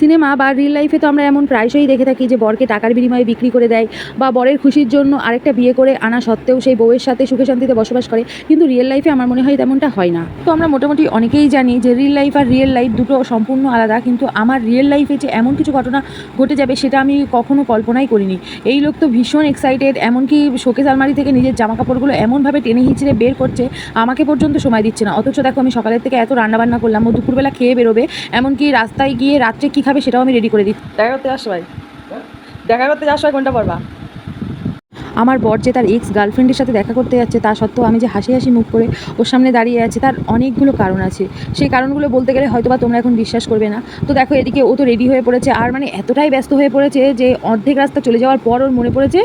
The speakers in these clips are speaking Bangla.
সিনেমা বা রিয়েল লাইফে তো আমরা এমন প্রায়শই দেখে থাকি যে বরকে টাকার বিনিময়ে বিক্রি করে দেয় বা বরের খুশির জন্য আরেকটা বিয়ে করে আনা সত্ত্বেও সেই বউয়ের সাথে সুখে শান্তিতে বসবাস করে। কিন্তু রিয়েল লাইফে আমার মনে হয় তেমনটা হয় না। তো আমরা মোটামুটি অনেকেই জানি যে রিয়েল লাইফ আর রিয়েল লাইফ দুটো সম্পূর্ণ আলাদা। কিন্তু আমার রিয়েল লাইফে যে এমন কিছু ঘটনা ঘটে যাবে সেটা আমি কখনো কল্পনাই করিনি। এই লোক তো ভীষণ এক্সাইটেড এমনকি শোকেস আলমারি থেকে নিজের জামা কাপড়গুলো এমনভাবে টেনে হিঁচড়ে বের করছে, আমাকে পর্যন্ত সময় দিচ্ছে না। অথচ দেখো আমি সকালের থেকে এত রান্নাবান্না করলাম, ও দুপুরবেলা খেয়ে বেরোবে, এমনকি রাস্তায় গিয়ে রাত্রে কী খাবে সেটাও আমি রেডি করে দিই দেখা করতে যাস ভাই। দেখা করতে যাস ভাই, কোনটা পড়বা আমার বর যে তার এক্স গার্লফ্রেন্ডের সাথে দেখা করতে যাচ্ছে, তা সত্ত্বেও আমি যে হাসি হাসি মুখ করে ওর সামনে দাঁড়িয়ে আছে, তার অনেকগুলো কারণ আছে। সেই কারণগুলো বলতে গেলে হয়তো বা তোমরা এখন বিশ্বাস করবে না। তো দেখো, এদিকে ও তো রেডি হয়ে পড়েছে, আর মানে এতটাই ব্যস্ত হয়ে পড়েছে যে অর্ধেক রাস্তা চলে যাওয়ার পর ওর মনে পড়েছে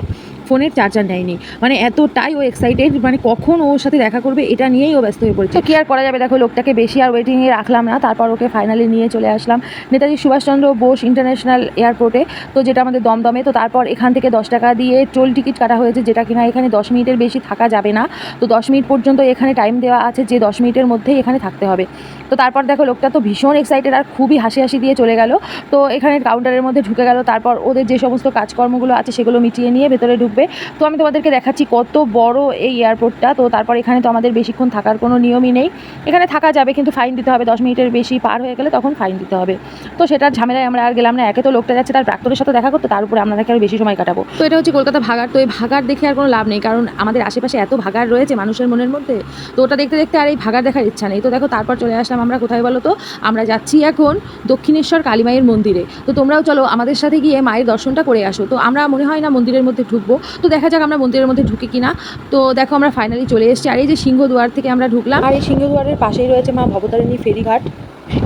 ফোনের চার্জার নেয়নি। মানে এতটাই ও এক্সাইটেড মানে কখন ওর সাথে দেখা করবে এটা নিয়েই ও ব্যস্ত হয়ে পড়েছে। কি আর করা যাবে? দেখো, লোকটাকে বেশি আর ওয়েটিংয়ে রাখলাম না। তারপর ওকে ফাইনালি নিয়ে চলে আসলাম। নেতাজি সুভাষচন্দ্র বোস ইন্টারন্যাশনাল এয়ারপোর্টে তো যেটা আমাদের দমদমে, তো তারপর এখান থেকে দশ টাকা দিয়ে টোল টিকিট কাটা হয়েছে, যেটা কিনা এখানে দশ মিনিটের বেশি থাকা যাবে না। তো দশ মিনিট পর্যন্ত এখানে টাইম দেওয়া আছে, যে দশ মিনিটের মধ্যেই এখানে থাকতে হবে। তো তারপর দেখো, লোকটা তো ভীষণ এক্সাইটেড আর খুবই হাসি হাসি দিয়ে চলে গেল। তো এখানে কাউন্টারের মধ্যে ঢুকে গেল। তারপর ওদের যে সমস্ত কাজকর্মগুলো আছে, সেগুলো মিটিয়ে নিয়ে ভেতরে ঢুকবে। তো আমি তোমাদেরকে দেখাচ্ছি কত বড় এই এয়ারপোর্টটা তো তারপর এখানে তো আমাদের বেশিক্ষণ থাকার কোনো নিয়মই নেই। এখানে থাকা যাবে কিন্তু ফাইন দিতে হবে। দশ মিনিটের বেশি পার হয়ে গেলে তখন ফাইন দিতে হবে। তো সেটার ঝামেলায় আমরা আর গেলাম না। একে তো লোকটা যাচ্ছে, তার প্রাক্তনের সাথে দেখা করতে, তার উপরে আমরা নাকি আরও বেশি সময় কাটাবো। তো এটা হচ্ছে কলকাতা ভাগার তো এই ভাগার দেখে আর কোনো লাভ নেই। কারণ আমাদের আশেপাশে এত ভাগার রয়েছে মানুষের মনের মধ্যে। তো ওটা দেখতে দেখতে আর এই ভাগার দেখার ইচ্ছা নেই। তো দেখো, তারপর চলে আসলাম আমরা। কোথায় বলো তো? আমরা যাচ্ছি এখন দক্ষিণেশ্বর কালীমায়ের মন্দিরে। তো তোমরাও চলো আমাদের সাথে গিয়ে মায়ের দর্শনটা করে আসো। তো আমরা মনে হয় না মন্দিরের মধ্যে ঢুকবো। তো দেখা যাক আমরা মন্দিরের মধ্যে ঢুকি কিনা। তো দেখো আমরা ফাইনালি চলে এসেছি। আর এই যে সিংহদুয়ার থেকে আমরা ঢুকলাম। আর এই সিংহদুয়ারের পাশেই রয়েছে মা ভবতারিণী ফেরিঘাট।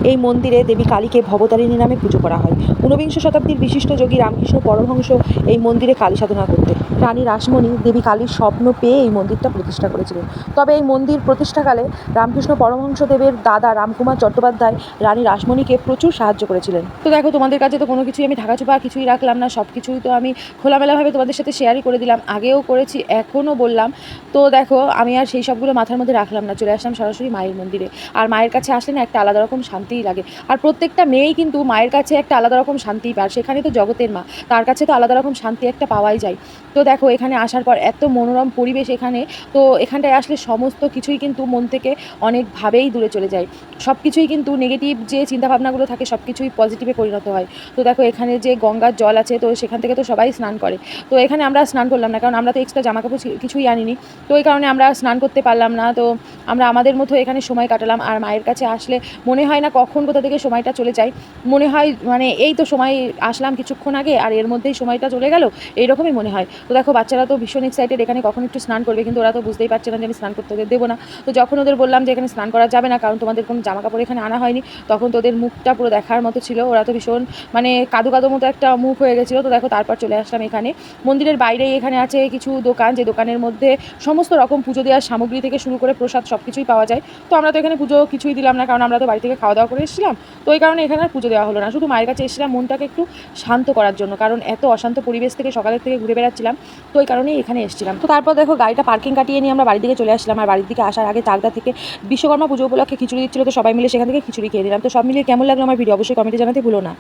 এই মন্দিরে দেবী কালীকে ভবতারিণী নামে পুজো করা হয়। ঊনবিংশ শতাব্দীর বিশিষ্ট যোগী রামকৃষ্ণ পরমহংস এই মন্দিরে কালী সাধনা করতেন রানী রাসমণি দেবী কালীর স্বপ্ন পেয়ে এই মন্দিরটা প্রতিষ্ঠা করেছিলেন। তবে এই মন্দির প্রতিষ্ঠাকালে রামকৃষ্ণ পরমহংসদেবের দাদা রামকুমার চট্টোপাধ্যায় রানী রাসমণিকে প্রচুর সাহায্য করেছিলেন। তো দেখো, তোমাদের কাছে তো কোনো কিছুই আমি ঢাকাচোপা কিছুই রাখলাম না সব কিছুই তো আমি খোলামেলাভাবে তোমাদের সাথে শেয়ারই করে দিলাম। আগেও করেছি, এখনও বললাম। তো দেখো, আমি আর সেই সবগুলো মাথার মধ্যে রাখলাম না, চলে আসলাম সরাসরি মায়ের মন্দিরে। আর মায়ের কাছে আসলে না একটা আলাদা রকম শান্তিই লাগে। আর প্রত্যেকটা মেয়েই কিন্তু মায়ের কাছে একটা আলাদা রকম শান্তি পায়। সেখানে তো জগতের মা, তার কাছে তো আলাদা রকম শান্তি একটা পাওয়াই যায়। তো দেখো, এখানে আসার পর এত মনোরম পরিবেশ এখানে, তো এখানটায় আসলে সমস্ত কিছুই কিন্তু মন থেকে অনেকভাবেই দূরে চলে যায়। সব কিছুই কিন্তু নেগেটিভ যে চিন্তাভাবনাগুলো থাকে সব কিছুই পজিটিভে পরিণত হয়। তো দেখো, এখানে যে গঙ্গার জল আছে, তো সেখান থেকে তো সবাই স্নান করে। তো এখানে আমরা স্নান করলাম না, কারণ আমরা তো এক্সট্রা জামা কাপড় কিছুই আনিনি। তো এই কারণে আমরা স্নান করতে পারলাম না। তো আমরা আমাদের মতো এখানে সময় কাটালাম। আর মায়ের কাছে আসলে মনে হয় না কখন কোথা থেকে সময়টা চলে যায়, মনে হয় মানে এই তো সময় আসলাম কিছুক্ষণ আগে আর এর মধ্যেই সময়টা চলে গেল, এইরকমই মনে হয়। তো দেখো, বাচ্চারা তো ভীষণ এক্সাইটেড এখানে কখন একটু স্নান করবে, কিন্তু ওরা তো বুঝতেই পারছে না যে আমি স্নান করতে ওদের দেবো না। তো যখন ওদের বললাম যে এখানে স্নান করা যাবে না, কারণ তোমাদের কোনো জামা কাপড় এখানে আনা হয়নি, তখন তো ওদের মুখটা পুরো দেখার মতো ছিল। ওরা তো ভীষণ মানে কাদো কাদো মতো একটা মুখ হয়ে গেছিল। তো দেখো, তারপর চলে আসলাম এখানে। মন্দিরের বাইরেই এখানে আছে কিছু দোকান, যে দোকানের মধ্যে সমস্ত রকম পুজো দেওয়ার সামগ্রী থেকে শুরু করে প্রসাদ সব কিছুই পাওয়া যায়। তো আমরা তো এখানে পুজো কিছুই দিলাম না, কারণ আমরা তো বাড়ি থেকে খাওয়া দাওয়া করে এসেছিলাম। তো ওই কারণে এখানে আর পুজো দেওয়া হলো না। শুধু মায়ের কাছে এসেছিলাম মনটাকে একটু শান্ত করার জন্য। কারণ এত অশান্ত পরিবেশ থেকে, সকালের থেকে ঘুরে বেড়াচ্ছিলাম। তো ওই কারণেই এখানে এসেছিলাম। তো তারপর দেখো গাড়িটা পার্কিং কাটিয়ে নিয়ে আমরা বাড়ির দিকে চলে আসলাম। আর বাড়ির দিকে আসার আগে চাকদা থেকে বিশ্বকর্মা পুজো উপলক্ষে খিচুড়ি দিচ্ছিল। তো সবাই মিলে সেখান থেকে খিচুড়ি খেয়ে দিলাম তো সব মিলিয়ে কেমন লাগল আমার ভিডিও অবশ্যই কমেন্টে জানাতে ভুলো না।